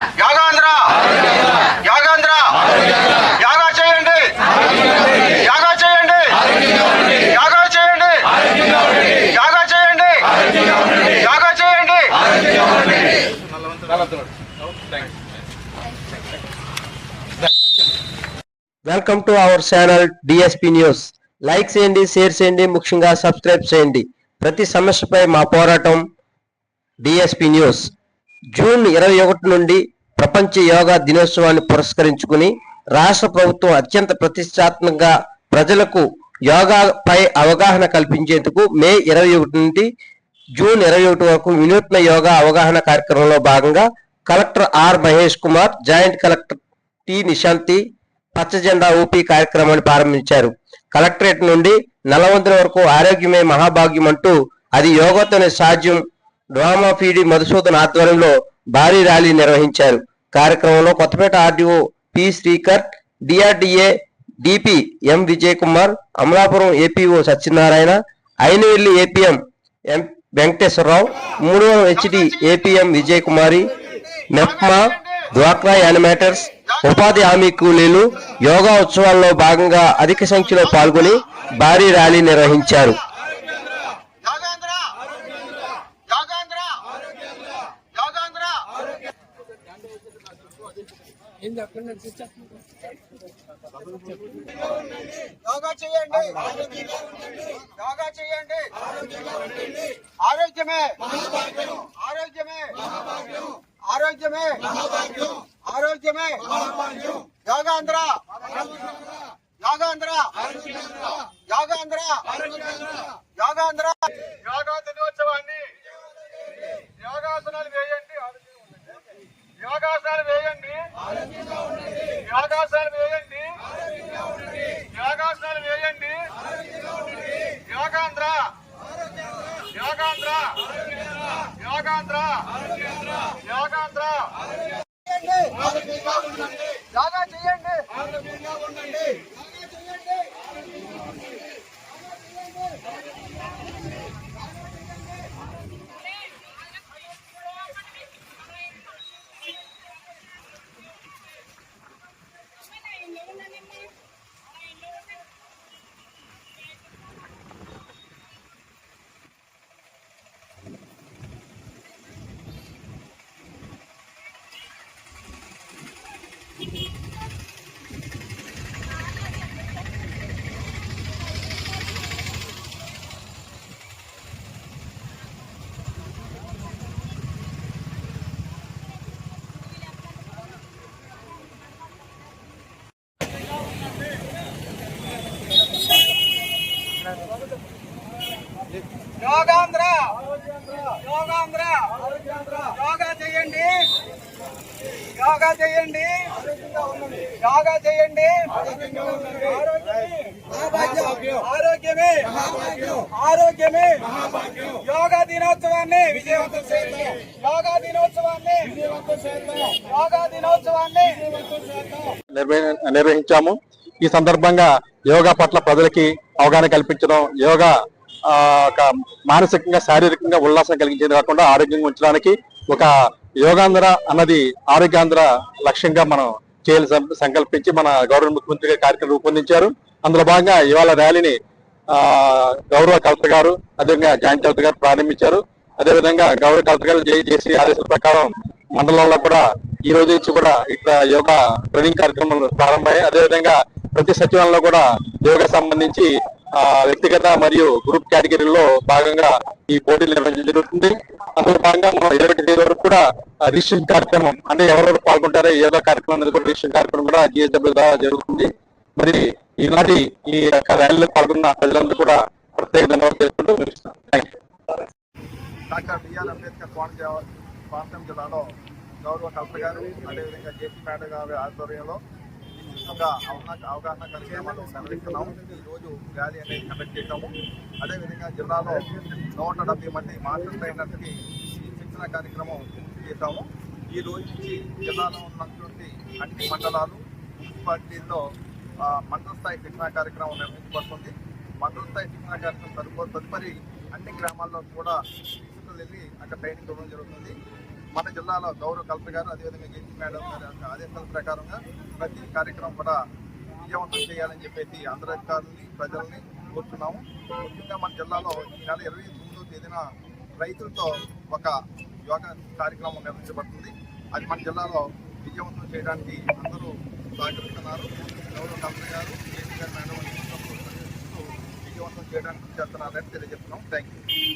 యాగాంధ్ర! యాగాంధ్ర! యాగా చేయండి! యాగా చేయండి! యాగా చేయండి! యాగా చేయండి! యాగా చేయండి! Welcome to our channel DSP news. Like చేయండి షేర్ చేయండి ముఖ్యంగా సబ్స్క్రైబ్ చేయండి. ప్రతి సమస్యపై మా పోరాటం డిఎస్పి న్యూస్. జూన్ ఇరవై ఒకటి నుండి ప్రపంచ యోగా దినోత్సవాన్ని పురస్కరించుకుని రాష్ట్ర ప్రభుత్వం అత్యంత ప్రతిష్టాత్మకంగా ప్రజలకు యోగాపై అవగాహన కల్పించేందుకు మే ఇరవై ఒకటి నుండి జూన్ ఇరవై ఒకటి వరకు వినూత్న యోగా అవగాహన కార్యక్రమంలో భాగంగా collector R Mahesh Kumar joint collector T Nishanthi పచ్చజెండా ఊపి కార్యక్రమాన్ని ప్రారంభించారు. కలెక్టరేట్ నుండి నలవంతుల వరకు ఆరోగ్యమే మహాభాగ్యం అంటూ అది యోగతోనే సాధ్యం డ్రామా పీడి మధుసూదన్ ఆధ్వర్యంలో భారీ ర్యాలీ నిర్వహించారు. కార్యక్రమంలో Kothapeta RDO P Srikar DRDA DP M Vijay Kumar Amalapuram APO Satyanarayana Ainavilli APM M Venkateswararao మూడవ హెచ్డి ఏపీఎం విజయ్ కుమారి మెప్మా డ్వాక్రా యానిమేటర్స్ ఉపాధి హామీ కూలీలు యోగా ఉత్సవాల్లో భాగంగా అధిక సంఖ్యలో పాల్గొని భారీ ర్యాలీ నిర్వహించారు యాగాంధ్ర యాగాంధ్ర యాగాంధ్ర యోగా చేయండి. యోగా చేయండి. ఆరోగ్యమే. ఆరోగ్యమే. ఆరోగ్యమే. ఆరోగ్యమే. యోగాంధ్ర యోగాంధ్ర యోగాంధ్ర యోగాంధ్ర యోగా దినోత్సవాన్ని యోగాసనాలు వేయండి. యోగాసనాలు వేయండి. యోగాసనాలు వేయండి. యోగాసనాలు వేయండి. యోగాంధ్ర. యోగాంధ్ర. యోగాంధ్ర. యోగాంధ్ర యోగా చేయండి యోగాంధ్ర! యోగాంధ్ర! యోగా చేయండి! యోగా చేయండి! యోగా చేయండి! ఆరోగ్యమే! ఆరోగ్యమే! యోగా దినోత్సవాన్ని! విజయవంతం చేద్దాం యోగా దినోత్సవాన్ని! యోగా దినోత్సవాన్ని! నిర్వహించాము. ఈ సందర్భంగా యోగా పట్ల ప్రజలకి అవగాహన కల్పించడం యోగా మానసికంగా శారీరకంగా ఉల్లాసం కలిగించేది కాకుండా ఆరోగ్యంగా ఉంచడానికి ఒక యోగాంధ్ర అన్నది ఆరోగ్యాంధ్ర లక్ష్యంగా మనం చేయాలి సంకల్పించి మన గౌరవ ముఖ్యమంత్రి గారి కార్యక్రమం రూపొందించారు. అందులో భాగంగా ఇవాళ ర్యాలీని ఆ, గౌరవ కలెక్టర్ గారు అదేవిధంగా జాయింట్ కలెక్టర్ గారు ప్రారంభించారు. అదేవిధంగా గౌరవ కలెక్టర్ గారు జేసీ ఆదేశాల ప్రకారం మండలంలో కూడా ఈ రోజు నుంచి కూడా ఇక్కడ యోగా ట్రైనింగ్ కార్యక్రమాలు ప్రారంభమయ్యాయి. అదేవిధంగా ప్రతి సచివాలయంలో కూడా యోగా సంబంధించి వ్యక్తిగత మరియు గ్రూప్ కేటగిరీలో భాగంగా ఈ పోటీలు నిర్వహించడం జరుగుతుంది. అందులో భాగంగా మనం ఇరవై తేదీ వరకు కూడా రిజిస్ట్రేషన్ కార్యక్రమం అంటే ఎవరెవరు పాల్గొంటారో ఏదో కార్యక్రమం అనేది కూడా రిజిస్ట్రేషన్ కార్యక్రమం కూడా జిఎస్డబ్ల్యూ ద్వారా జరుగుతుంది. మరి ఈనాటి ఈ యొక్క ర్యాలీలో పాల్గొన్న ప్రజలందరూ కూడా ప్రత్యేక ధన్యవాదాలు చేసుకుంటూ ముగిస్తున్నాను thank you doctor BR Ambedkar Konaseema Konaseema జిల్లాలో గౌరవ కలెక్టర్ గారు అదేవిధంగా జేపీ మేడం గారి ఆధ్వర్యంలో ఒక అవగాహన అవగాహన కార్యక్రమాలు నిర్వహిస్తున్నాము ఈ రోజు ర్యాలీ అనేది కండక్ట్ చేశాము. అదేవిధంగా జిల్లాలో నూట డెబ్బై మంది మాస్టర్ శిక్షణ కార్యక్రమం చేశాము. ఈ రోజు నుంచి జిల్లాలో ఉన్నటువంటి అన్ని మండలాలు మున్సిపాలిటీల్లో మండల స్థాయి శిక్షణ కార్యక్రమం నిర్వహించబడుతుంది. మండల స్థాయి శిక్షణ కార్యక్రమం తదుపరి తదుపరి అన్ని గ్రామాల్లో కూడా తీసుకుని వెళ్ళి అక్కడ ట్రైనింగ్ ఇవ్వడం జరుగుతుంది. మన జిల్లాలో గౌరవ కలెక్టర్ గారు అదేవిధంగా జేసీ మేడం గారి యొక్క ఆదేశాల ప్రకారంగా ప్రతి కార్యక్రమం కూడా విజయవంతం చేయాలని చెప్పేసి అందరి అధికారులని ప్రజల్ని కోరుతున్నాము ముఖ్యంగా మన జిల్లాలో ఈ నెల ఇరవై తొమ్మిదో తేదీన రైతులతో ఒక యోగా కార్యక్రమం నిర్వహించబడుతుంది. అది మన జిల్లాలో విజయవంతం చేయడానికి అందరూ సహకరిస్తున్నారు. గౌరవ కలెక్టర్ గారు జేసీ గారు మేడం విజయవంతం చేయడానికి చేస్తున్నారని తెలియజేస్తున్నాం. Thank you